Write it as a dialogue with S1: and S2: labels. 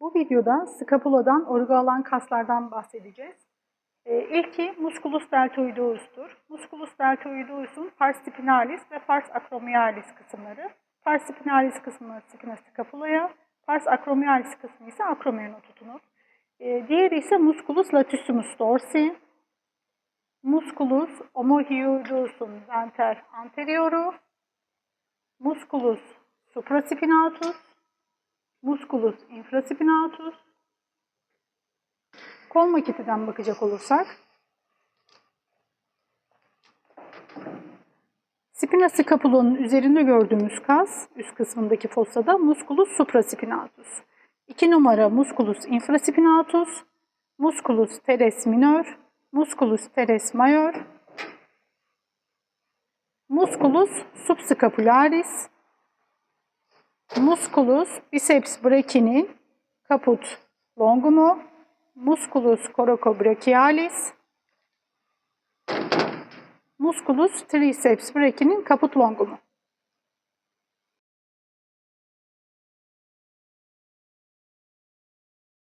S1: Bu videoda scapuladan orga alan kaslardan bahsedeceğiz. Ee, ilki musculus deltoideus'tur. Musculus deltoideus'un pars spinalis ve pars acromialis kısımları. Pars spinalis kısmı scapula'ya, pars acromialis kısmı ise acromiona tutunur. Ee, diğeri ise musculus latissimus dorsi, musculus omohyoideus'un venter anterioru, musculus supraspinatus, musculus infraspinatus. Kol maketinden bakacak olursak, spina scapula'nın üzerinde gördüğümüz kas, üst kısmındaki fossada musculus supraspinatus. 2 numara musculus infraspinatus, musculus teres minor, musculus teres major, musculus subscapularis, musculus biceps brachii caput longumu, musculus coracobrachialis, musculus triceps brachii caput longumu.